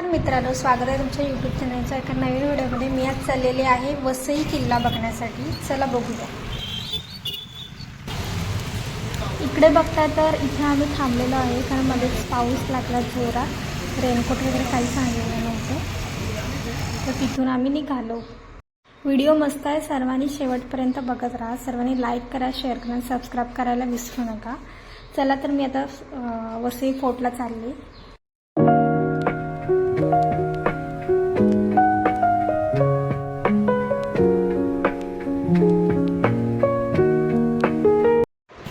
नमस्कार मित्रांनो स्वागत आहे तुमच्या यूट्यूब चॅनलच्या एका नवीन व्हिडिओमध्ये मी आज चाललेले आहे वसई किल्ला बघण्यासाठी. चला बघूया. इकडे बघता तर इथे आम्ही थांबलेलो आहे कारण मध्येच पाऊस लागला जोरात. रेनकोट वगैरे काही सांगितलं नव्हतं. तर तिथून आम्ही निघालो. व्हिडिओ मस्त आहे. सर्वांनी शेवटपर्यंत बघत राहा. सर्वांनी लाईक करा शेअर करा सबस्क्राईब करायला विसरू नका. चला तर मी आता वसई फोर्टला चालले.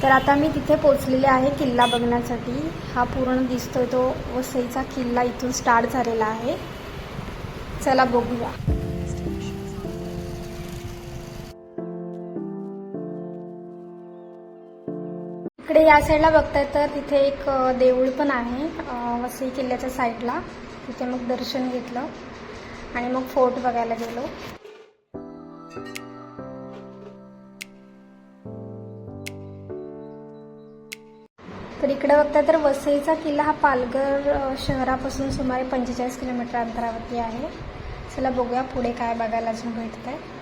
तर आता मी तिथे पोचलेले आहे किल्ला बघण्यासाठी. हा पूर्ण दिसतोय तो वसईचा किल्ला इथून स्टार्ट झालेला आहे. चला बघूया. इकडे या साईडला बघताय तर तिथे एक देऊळ पण आहे वसई किल्ल्याच्या साईडला तिथे मग दर्शन घेतलं आणि मग फोर्ट बघायला गेलो. तर इकडे बघता तर वसईचा किल्ला हा पालघर शहरापासून सुमारे पंचेचाळीस किलोमीटर अंतरावरती आहे. चला बघूया पुढे काय बघायला अजून भेटत आहे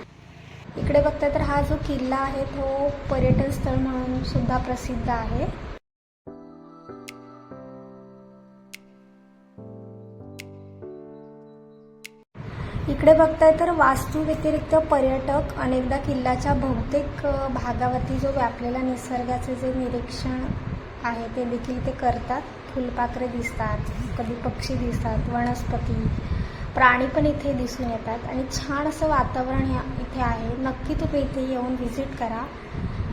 इकडे बघता तर हा जो किल्ला आहे तो पर्यटन स्थळ म्हणून सुद्धा प्रसिद्ध आहे. इकडे बघताय तर वास्तू व्यतिरिक्त पर्यटक अनेकदा किल्ल्याच्या बहुतेक भागावरती जो व्यापलेला निसर्गाचे जे निरीक्षण आहे ते देखील ते करतात. फुलपाखरे दिसतात कधी पक्षी दिसतात वनस्पती प्राणी पण इथे दिसून येतात. आणि छान असं वातावरण इथे आहे. नक्की तुम्ही इथे येऊन व्हिजिट करा.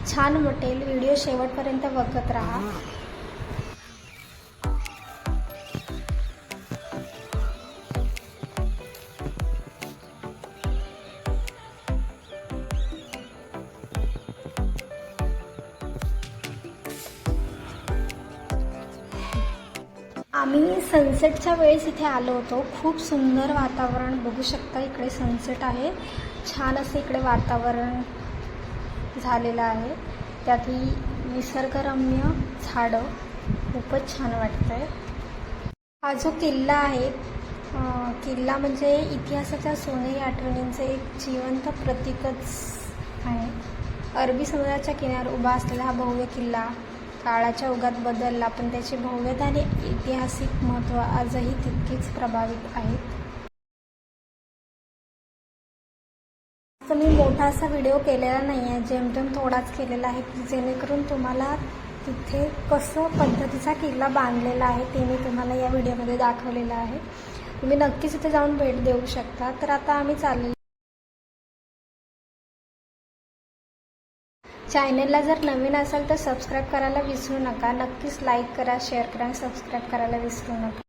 छान वाटेल व्हिडिओ शेवटपर्यंत बघत राहा. आम्ही सनसेटच्या वेळेस इथे आलो होतो. खूप सुंदर वातावरण. बघू शकता इकडे सनसेट आहे. छान असं इकडे वातावरण झालेलं आहे. त्यातही निसर्गरम्य झाडं खूपच छान वाटतंय. हा जो किल्ला आहे किल्ला म्हणजे इतिहासाच्या सोनेरी आठवणींचं एक जिवंत प्रतीकच आहे. अरबी समुद्राच्या किनार उभा असलेला हा भव्य किल्ला काळाच्या ओघात बदलला पण त्याचे भव्यता आणि ऐतिहासिक महत्त्व आजही तितकीच प्रभावित आहेत. मी मोठा असा व्हिडिओ केलेला नाही आहे जेमतेम थोडाच केलेला आहे की जेणेकरून तुम्हाला तिथे कसं पद्धतीचा किल्ला बांधलेला आहे ते मी तुम्हाला या व्हिडिओमध्ये दाखवलेलं आहे. तुम्ही नक्कीच इथे जाऊन भेट देऊ शकता. तर आता आम्ही चाललेलो चॅनलला जर नवीन असाल तर सबस्क्राईब करायला विसरू नका. नक्कीच लाईक करा शेअर करा आणि सबस्क्राईब करायला विसरू नका.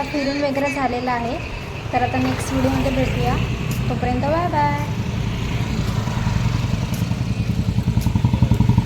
आता फिरून वगैरे झालेलं आहे. तर आता नेक्स्ट व्हिडिओमध्ये भेटूया. तोपर्यंत बाय बाय